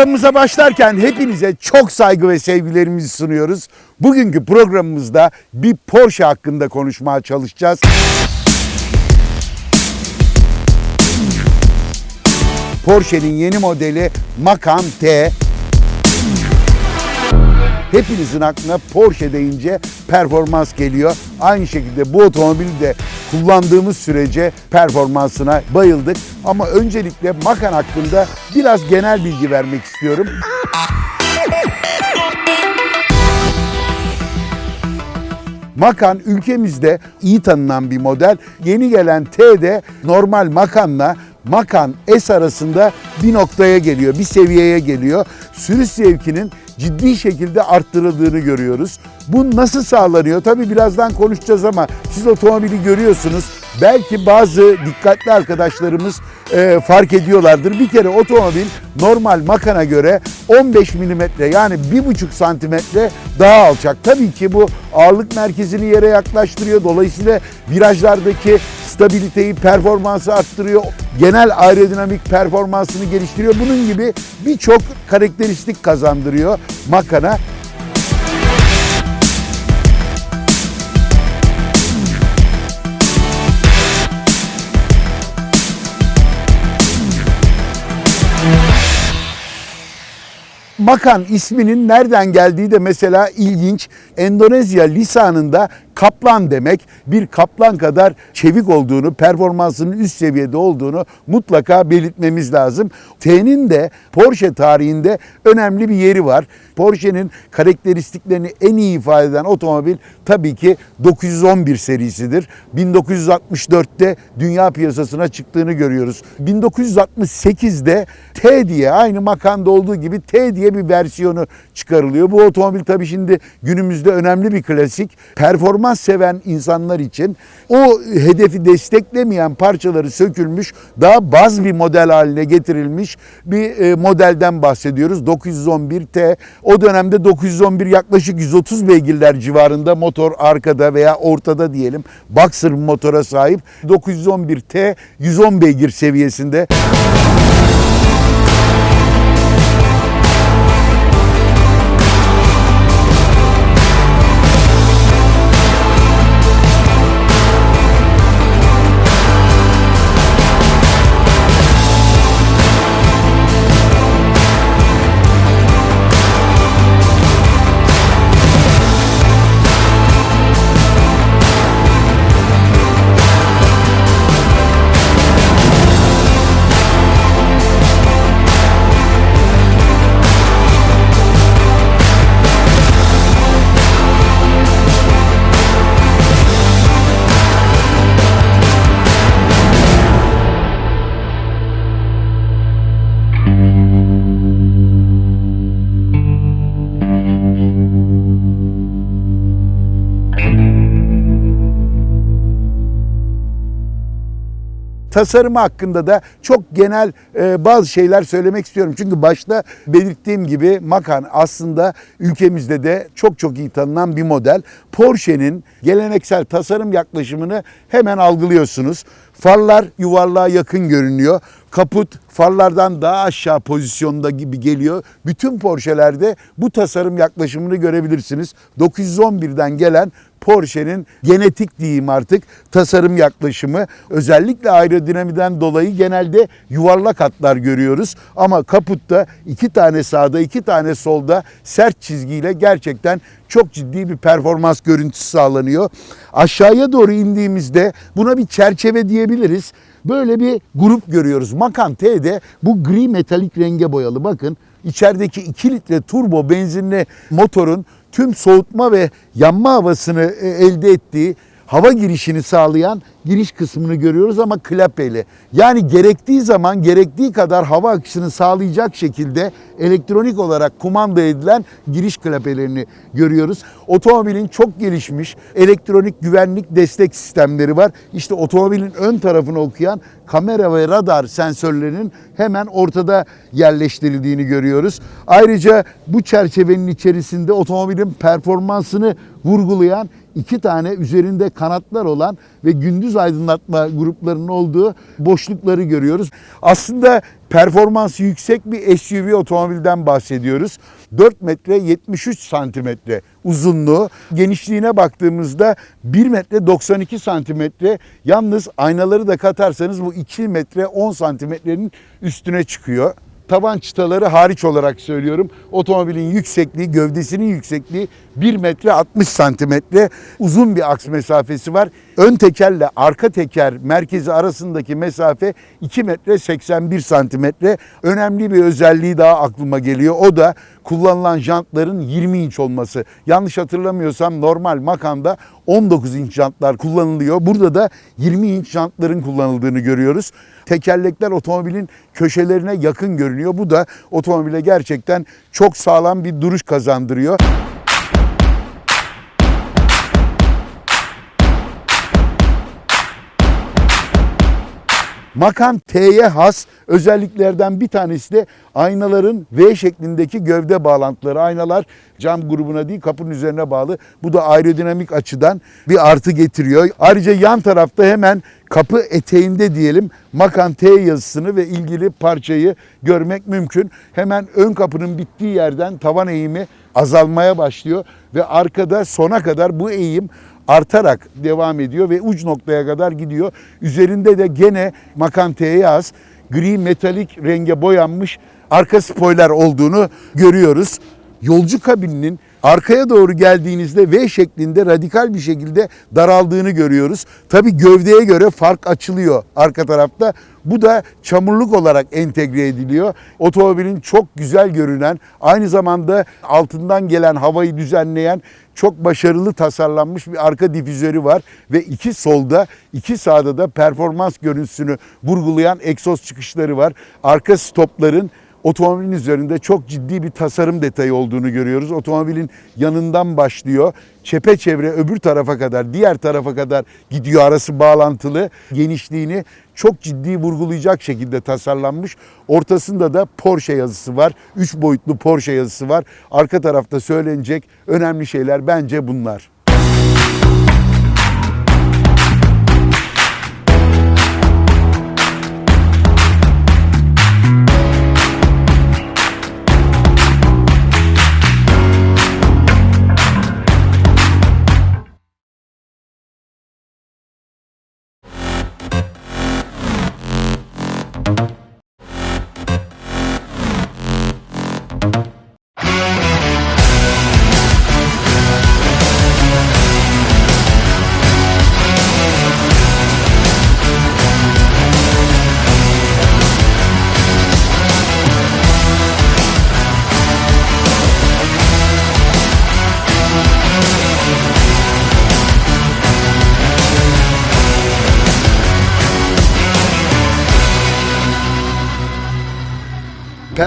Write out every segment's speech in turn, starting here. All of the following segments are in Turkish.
Programımıza başlarken hepinize çok saygı ve sevgilerimizi sunuyoruz. Bugünkü programımızda bir Porsche hakkında konuşmaya çalışacağız. Porsche'nin yeni modeli Macan T. Hepinizin aklına Porsche deyince performans geliyor. Aynı şekilde bu otomobili de kullandığımız sürece performansına bayıldık. Ama öncelikle Macan hakkında biraz genel bilgi vermek istiyorum. Macan ülkemizde iyi tanınan bir model. Yeni gelen T de normal Macan'la Macan S arasında bir noktaya geliyor, bir seviyeye geliyor. Sürüş zevkinin ciddi şekilde arttırıldığını görüyoruz. Bu nasıl sağlanıyor? Tabii birazdan konuşacağız ama siz otomobili görüyorsunuz. Belki bazı dikkatli arkadaşlarımız e, fark ediyorlardır. Bir kere otomobil normal makana göre 15 milimetre yani 1,5 santimetre daha alçak. Tabii ki bu ağırlık merkezini yere yaklaştırıyor. Dolayısıyla virajlardaki stabiliteyi, performansı arttırıyor. Genel aerodinamik performansını geliştiriyor. Bunun gibi birçok karakteristik kazandırıyor makana. Makan isminin nereden geldiği de mesela ilginç. Endonezya lisanında kaplan demek. Bir kaplan kadar çevik olduğunu, performansının üst seviyede olduğunu mutlaka belirtmemiz lazım. T'nin de Porsche tarihinde önemli bir yeri var. Porsche'nin karakteristiklerini en iyi ifade eden otomobil tabii ki 911 serisidir. 1964'te dünya piyasasına çıktığını görüyoruz. 1968'de T diye aynı makanda olduğu gibi T diye bir versiyonu çıkarılıyor. Bu otomobil tabii şimdi günümüzde önemli bir klasik. Performans seven insanlar için o hedefi desteklemeyen parçaları sökülmüş, daha baz bir model haline getirilmiş bir e, modelden bahsediyoruz. 911T. O dönemde 911 yaklaşık 130 beygirler civarında motor arkada veya ortada diyelim. Boxer motora sahip. 911T 110 beygir seviyesinde. Tasarımı hakkında da çok genel e, bazı şeyler söylemek istiyorum. Çünkü başta belirttiğim gibi Macan aslında ülkemizde de çok çok iyi tanınan bir model. Porsche'nin geleneksel tasarım yaklaşımını hemen algılıyorsunuz. Farlar yuvarlığa yakın görünüyor. Kaput farlardan daha aşağı pozisyonda gibi geliyor. Bütün Porsche'lerde bu tasarım yaklaşımını görebilirsiniz. 911'den gelen Porsche'nin genetik diyeyim artık tasarım yaklaşımı. Özellikle aerodinamiden dolayı genelde yuvarlak hatlar görüyoruz. Ama kaputta iki tane sağda iki tane solda sert çizgiyle gerçekten çok ciddi bir performans görüntüsü sağlanıyor. Aşağıya doğru indiğimizde buna bir çerçeve diyebiliriz. Böyle bir grup görüyoruz. Macan T'de bu gri metalik renge boyalı. Bakın içerideki 2 litre turbo benzinli motorun tüm soğutma ve yanma havasını e, elde ettiği hava girişini sağlayan giriş kısmını görüyoruz ama klapeyle. Yani gerektiği zaman gerektiği kadar hava akışını sağlayacak şekilde elektronik olarak kumanda edilen giriş klapelerini görüyoruz. Otomobilin çok gelişmiş elektronik güvenlik destek sistemleri var. İşte otomobilin ön tarafını okuyan kamera ve radar sensörlerinin hemen ortada yerleştirildiğini görüyoruz. Ayrıca bu çerçevenin içerisinde otomobilin performansını vurgulayan iki tane üzerinde kanatlar olan ve gündüz aydınlatma gruplarının olduğu boşlukları görüyoruz. Aslında performansı yüksek bir SUV otomobilden bahsediyoruz. 4 metre 73 santimetre uzunluğu. Genişliğine baktığımızda 1 metre 92 santimetre. Yalnız aynaları da katarsanız bu 2 metre 10 santimetrenin üstüne çıkıyor. Taban çıtaları hariç olarak söylüyorum. Otomobilin yüksekliği, gövdesinin yüksekliği 1 metre 60 santimetre uzun bir aks mesafesi var. Ön tekerle arka teker merkezi arasındaki mesafe 2 metre 81 santimetre. Önemli bir özelliği daha aklıma geliyor. O da kullanılan jantların 20 inç olması. Yanlış hatırlamıyorsam normal Macan'da 19 inç jantlar kullanılıyor. Burada da 20 inç jantların kullanıldığını görüyoruz. Tekerlekler otomobilin köşelerine yakın görünüyor. Bu da otomobile gerçekten çok sağlam bir duruş kazandırıyor. Macan T'ye has özelliklerden bir tanesi de aynaların V şeklindeki gövde bağlantıları. Aynalar cam grubuna değil kapının üzerine bağlı. Bu da aerodinamik açıdan bir artı getiriyor. Ayrıca yan tarafta hemen kapı eteğinde diyelim Macan T yazısını ve ilgili parçayı görmek mümkün. Hemen ön kapının bittiği yerden tavan eğimi azalmaya başlıyor ve arkada sona kadar bu eğim artarak devam ediyor ve uç noktaya kadar gidiyor. Üzerinde de gene Macan T'ye az gri metalik renge boyanmış arka spoiler olduğunu görüyoruz. Yolcu kabininin arkaya doğru geldiğinizde V şeklinde radikal bir şekilde daraldığını görüyoruz. Tabi gövdeye göre fark açılıyor arka tarafta. Bu da çamurluk olarak entegre ediliyor. Otomobilin çok güzel görünen, aynı zamanda altından gelen havayı düzenleyen çok başarılı tasarlanmış bir arka difüzörü var ve iki solda, iki sağda da performans görüntüsünü vurgulayan egzoz çıkışları var. Arka stopların otomobilin üzerinde çok ciddi bir tasarım detayı olduğunu görüyoruz. Otomobilin yanından başlıyor. Çepeçevre öbür tarafa kadar, diğer tarafa kadar gidiyor arası bağlantılı. Genişliğini çok ciddi vurgulayacak şekilde tasarlanmış. Ortasında da Porsche yazısı var. Üç boyutlu Porsche yazısı var. Arka tarafta söylenecek önemli şeyler bence bunlar.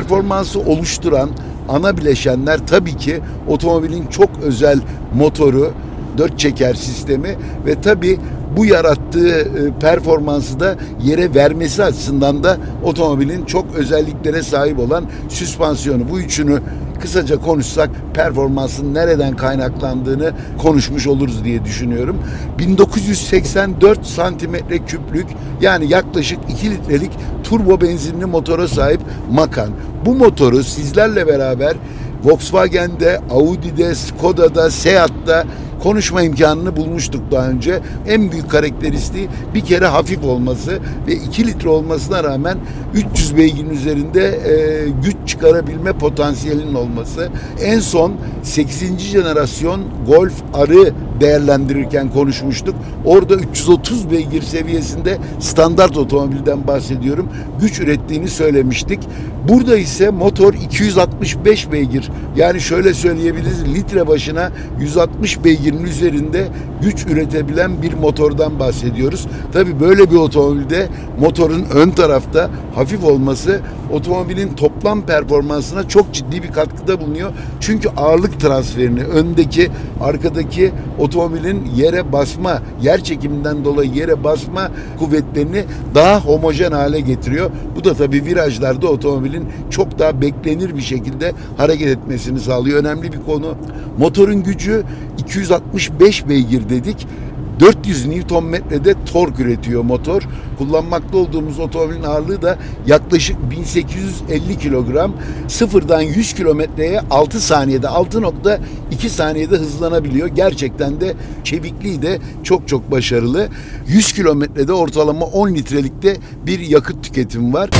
Performansı oluşturan ana bileşenler tabii ki otomobilin çok özel motoru, dört çeker sistemi ve tabii bu yarattığı e, performansı da yere vermesi açısından da otomobilin çok özelliklere sahip olan süspansiyonu. Bu üçünü kısaca konuşsak performansın nereden kaynaklandığını konuşmuş oluruz diye düşünüyorum. 1984 santimetre küplük yani yaklaşık 2 litrelik turbo benzinli motora sahip Macan. Bu motoru sizlerle beraber Volkswagen'de, Audi'de, Skoda'da, Seat'ta konuşma imkanını bulmuştuk daha önce. En büyük karakteristiği bir kere hafif olması ve 2 litre olmasına rağmen 300 beygirin üzerinde e, güç çıkarabilme potansiyelinin olması. En son 8. jenerasyon Golf R'ı değerlendirirken konuşmuştuk. Orada 330 beygir seviyesinde standart otomobilden bahsediyorum. Güç ürettiğini söylemiştik. Burada ise motor 265 beygir. Yani şöyle söyleyebiliriz litre başına 160 beygirin üzerinde güç üretebilen bir motordan bahsediyoruz. Tabi böyle bir otomobilde motorun ön tarafta hafif olması otomobilin toplam performansına çok ciddi bir katkıda bulunuyor. Çünkü ağırlık transferini öndeki arkadaki otomobilin yere basma, yer çekiminden dolayı yere basma kuvvetlerini daha homojen hale getiriyor. Bu da tabii virajlarda otomobilin çok daha beklenir bir şekilde hareket etmesini sağlıyor. Önemli bir konu. Motorun gücü 265 beygir dedik. 400 Nm'de tork üretiyor motor. Kullanmakta olduğumuz otomobilin ağırlığı da yaklaşık 1850 kilogram. Sıfırdan 100 kilometreye 6 saniyede 6.2 saniyede hızlanabiliyor. Gerçekten de çevikliği de çok çok başarılı. 100 kilometrede ortalama 10 litrelikte bir yakıt tüketimi var.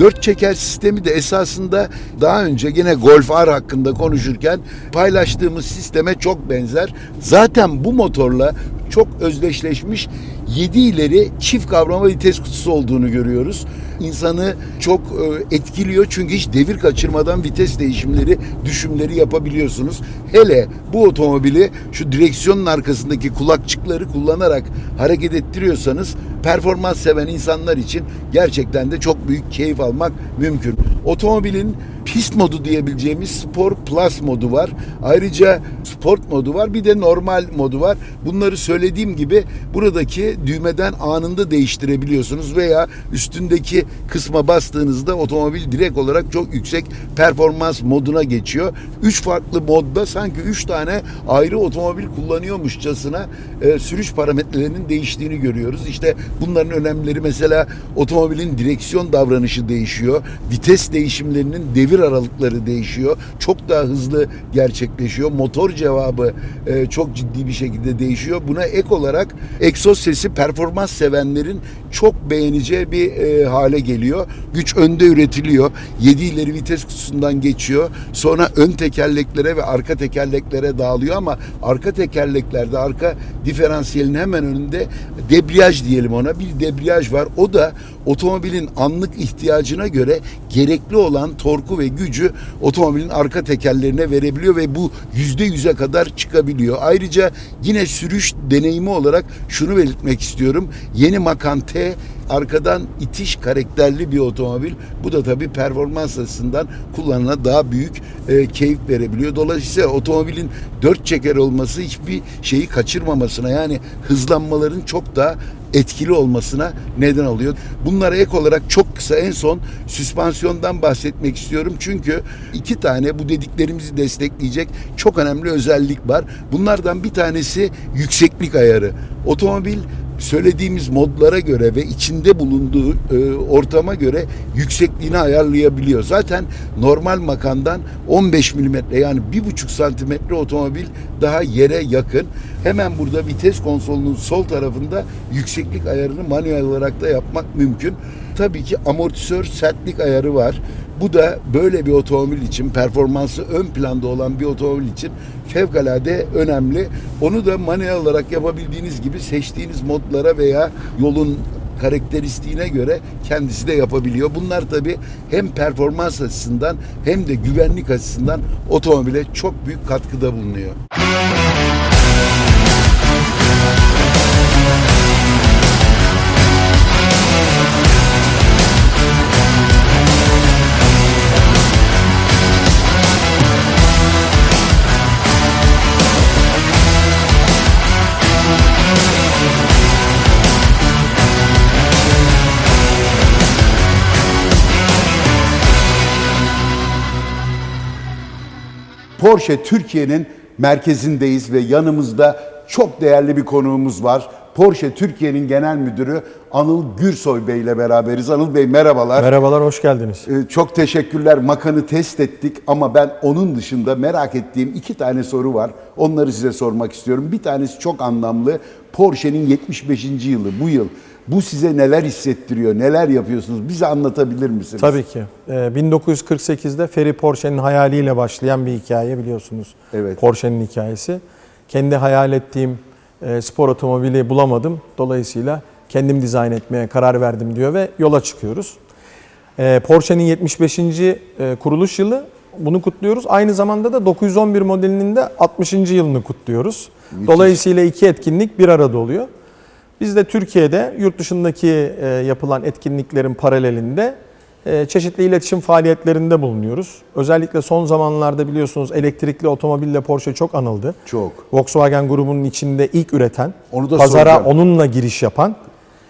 Dört çeker sistemi de esasında daha önce gene Golf R hakkında konuşurken paylaştığımız sisteme çok benzer. Zaten bu motorla çok özdeşleşmiş 7 ileri çift kavrama vites kutusu olduğunu görüyoruz. İnsanı çok e, etkiliyor çünkü hiç devir kaçırmadan vites değişimleri, düşümleri yapabiliyorsunuz. Hele bu otomobili şu direksiyonun arkasındaki kulakçıkları kullanarak hareket ettiriyorsanız performans seven insanlar için gerçekten de çok büyük keyif almak mümkün. Otomobilin pist modu diyebileceğimiz Sport Plus modu var. Ayrıca Sport modu var. Bir de normal modu var. Bunları söylediğim gibi buradaki düğmeden anında değiştirebiliyorsunuz veya üstündeki kısma bastığınızda otomobil direkt olarak çok yüksek performans moduna geçiyor. Üç farklı modda sanki üç tane ayrı otomobil kullanıyormuşçasına e, sürüş parametrelerinin değiştiğini görüyoruz. İşte bunların önemleri mesela otomobilin direksiyon davranışı değişiyor. Vites değişimlerinin devir aralıkları değişiyor. Çok daha hızlı gerçekleşiyor. Motor cevabı e, çok ciddi bir şekilde değişiyor. Buna ek olarak egzoz sesi performans sevenlerin çok beğeneceği bir e, hale geliyor. Güç önde üretiliyor. 7 ileri vites kutusundan geçiyor. Sonra ön tekerleklere ve arka tekerleklere dağılıyor ama arka tekerleklerde arka diferansiyelin hemen önünde debriyaj diyelim ona bir debriyaj var. O da otomobilin anlık ihtiyacına göre gerekli olan torku ve gücü otomobilin arka tekerlerine verebiliyor ve bu yüzde yüze kadar çıkabiliyor. Ayrıca yine sürüş deneyimi olarak şunu belirtmek istiyorum. Yeni Macan T arkadan itiş karakterli bir otomobil. Bu da tabii performans açısından kullanana daha büyük e, keyif verebiliyor. Dolayısıyla otomobilin dört çeker olması hiçbir şeyi kaçırmamasına yani hızlanmaların çok daha etkili olmasına neden oluyor. Bunlara ek olarak çok kısa en son süspansiyondan bahsetmek istiyorum. Çünkü iki tane bu dediklerimizi destekleyecek çok önemli özellik var. Bunlardan bir tanesi yükseklik ayarı. Otomobil söylediğimiz modlara göre ve içinde bulunduğu e, ortama göre yüksekliğini ayarlayabiliyor. Zaten normal makandan 15 milimetre yani bir buçuk santimetre otomobil daha yere yakın. Hemen burada vites konsolunun sol tarafında yükseklik ayarını manuel olarak da yapmak mümkün. Tabii ki amortisör sertlik ayarı var. Bu da böyle bir otomobil için performansı ön planda olan bir otomobil için fevkalade önemli. Onu da manuel olarak yapabildiğiniz gibi seçtiğiniz modlara veya yolun karakteristiğine göre kendisi de yapabiliyor. Bunlar tabii hem performans açısından hem de güvenlik açısından otomobile çok büyük katkıda bulunuyor. Porsche Türkiye'nin merkezindeyiz ve yanımızda çok değerli bir konuğumuz var. Porsche Türkiye'nin genel müdürü Anıl Gürsoy Bey ile beraberiz. Anıl Bey merhabalar. Merhabalar, hoş geldiniz. Ee, Çok teşekkürler. Makanı test ettik ama ben onun dışında merak ettiğim iki tane soru var. Onları size sormak istiyorum. Bir tanesi çok anlamlı. Porsche'nin 75. yılı bu yıl. Bu size neler hissettiriyor? Neler yapıyorsunuz? Bize anlatabilir misiniz? Tabii ki. Ee, 1948'de Ferry Porsche'nin hayaliyle başlayan bir hikaye biliyorsunuz. Evet. Porsche'nin hikayesi. Kendi hayal ettiğim e, spor otomobili bulamadım. Dolayısıyla kendim dizayn etmeye karar verdim diyor ve yola çıkıyoruz. Ee, Porsche'nin 75. e, kuruluş yılı bunu kutluyoruz. Aynı zamanda da 911 modelinin de 60. yılını kutluyoruz. Dolayısıyla iki etkinlik bir arada oluyor. Biz de Türkiye'de yurt dışındaki e, yapılan etkinliklerin paralelinde e, çeşitli iletişim faaliyetlerinde bulunuyoruz. Özellikle son zamanlarda biliyorsunuz elektrikli otomobille Porsche çok anıldı. Çok. Volkswagen grubunun içinde ilk üreten, Onu da pazara soracağım. onunla giriş yapan,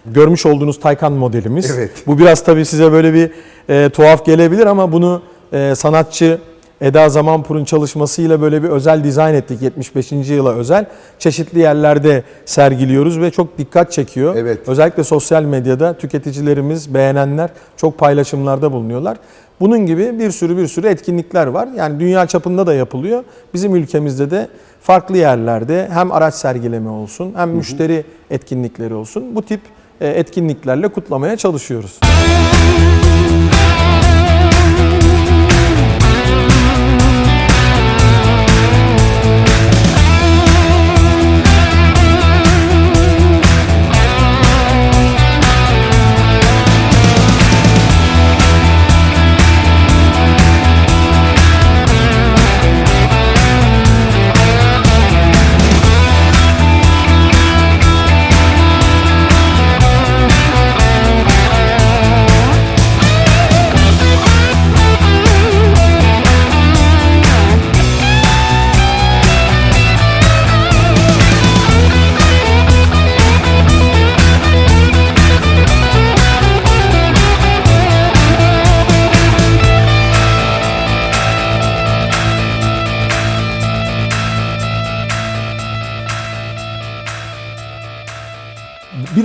görmüş olduğunuz Taycan modelimiz. Evet. Bu biraz tabii size böyle bir e, tuhaf gelebilir ama bunu e, sanatçı Eda Zamanpur'un çalışmasıyla böyle bir özel dizayn ettik 75. yıla özel. Çeşitli yerlerde sergiliyoruz ve çok dikkat çekiyor. Evet. Özellikle sosyal medyada tüketicilerimiz, beğenenler çok paylaşımlarda bulunuyorlar. Bunun gibi bir sürü bir sürü etkinlikler var. Yani dünya çapında da yapılıyor. Bizim ülkemizde de farklı yerlerde hem araç sergileme olsun hem müşteri etkinlikleri olsun. Bu tip e, etkinliklerle kutlamaya çalışıyoruz.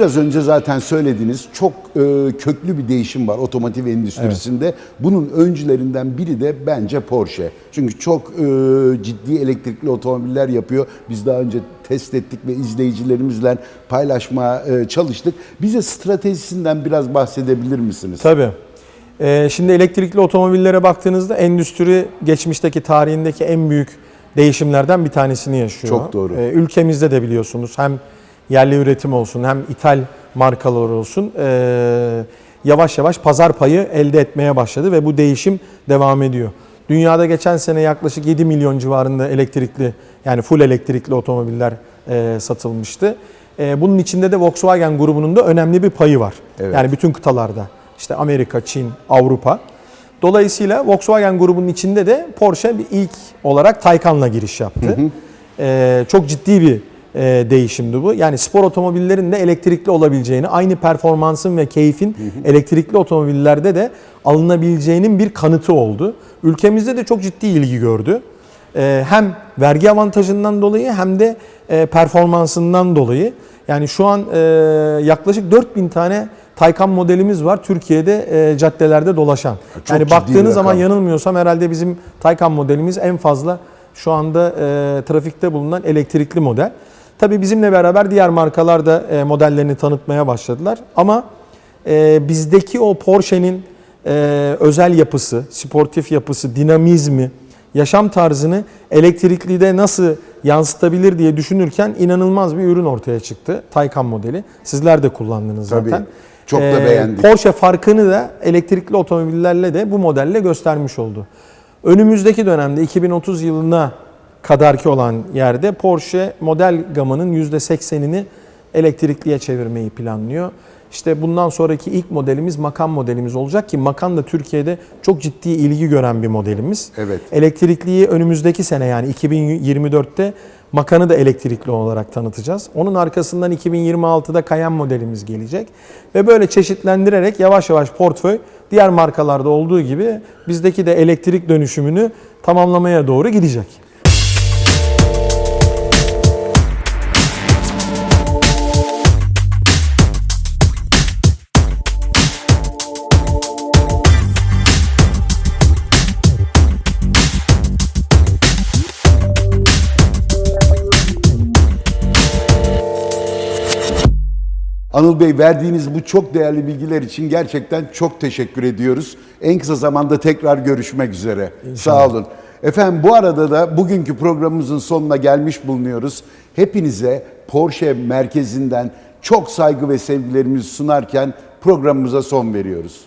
Biraz önce zaten söylediniz çok e, köklü bir değişim var otomotiv endüstrisinde. Bunun öncülerinden biri de bence Porsche. Çünkü çok e, ciddi elektrikli otomobiller yapıyor. Biz daha önce test ettik ve izleyicilerimizle paylaşmaya e, çalıştık. Bize stratejisinden biraz bahsedebilir misiniz? Tabii. Ee, şimdi elektrikli otomobillere baktığınızda endüstri geçmişteki tarihindeki en büyük değişimlerden bir tanesini yaşıyor. Çok doğru. Ee, ülkemizde de biliyorsunuz hem yerli üretim olsun hem ithal markalar olsun ee, yavaş yavaş pazar payı elde etmeye başladı ve bu değişim devam ediyor. Dünyada geçen sene yaklaşık 7 milyon civarında elektrikli yani full elektrikli otomobiller ee, satılmıştı. Ee, bunun içinde de Volkswagen grubunun da önemli bir payı var. Evet. Yani bütün kıtalarda. İşte Amerika, Çin, Avrupa. Dolayısıyla Volkswagen grubunun içinde de Porsche bir ilk olarak Taycan'la giriş yaptı. Ee, çok ciddi bir e, değişimdi bu. Yani spor otomobillerin de elektrikli olabileceğini, aynı performansın ve keyfin elektrikli otomobillerde de alınabileceğinin bir kanıtı oldu. Ülkemizde de çok ciddi ilgi gördü. Ee, hem vergi avantajından dolayı hem de e, performansından dolayı. Yani şu an e, yaklaşık 4000 tane Taycan modelimiz var Türkiye'de e, caddelerde dolaşan. Çok yani baktığınız zaman yanılmıyorsam herhalde bizim Taycan modelimiz en fazla şu anda e, trafikte bulunan elektrikli model. Tabii bizimle beraber diğer markalar da e, modellerini tanıtmaya başladılar. Ama e, bizdeki o Porsche'nin e, özel yapısı, sportif yapısı, dinamizmi, yaşam tarzını elektriklide nasıl yansıtabilir diye düşünürken inanılmaz bir ürün ortaya çıktı. Taycan modeli. Sizler de kullandınız Tabii. zaten. Çok da Ee, beğendik. Porsche farkını da elektrikli otomobillerle de bu modelle göstermiş oldu. Önümüzdeki dönemde 2030 yılına kadarki olan yerde Porsche model gamının %80'ini elektrikliye çevirmeyi planlıyor. İşte bundan sonraki ilk modelimiz Macan modelimiz olacak ki Macan da Türkiye'de çok ciddi ilgi gören bir modelimiz. Evet. Elektrikliyi önümüzdeki sene yani 2024'te Macan'ı da elektrikli olarak tanıtacağız. Onun arkasından 2026'da Cayenne modelimiz gelecek. Ve böyle çeşitlendirerek yavaş yavaş portföy diğer markalarda olduğu gibi bizdeki de elektrik dönüşümünü tamamlamaya doğru gidecek. Anıl Bey verdiğiniz bu çok değerli bilgiler için gerçekten çok teşekkür ediyoruz. En kısa zamanda tekrar görüşmek üzere. Sağ olun. Efendim bu arada da bugünkü programımızın sonuna gelmiş bulunuyoruz. Hepinize Porsche merkezinden çok saygı ve sevgilerimizi sunarken programımıza son veriyoruz.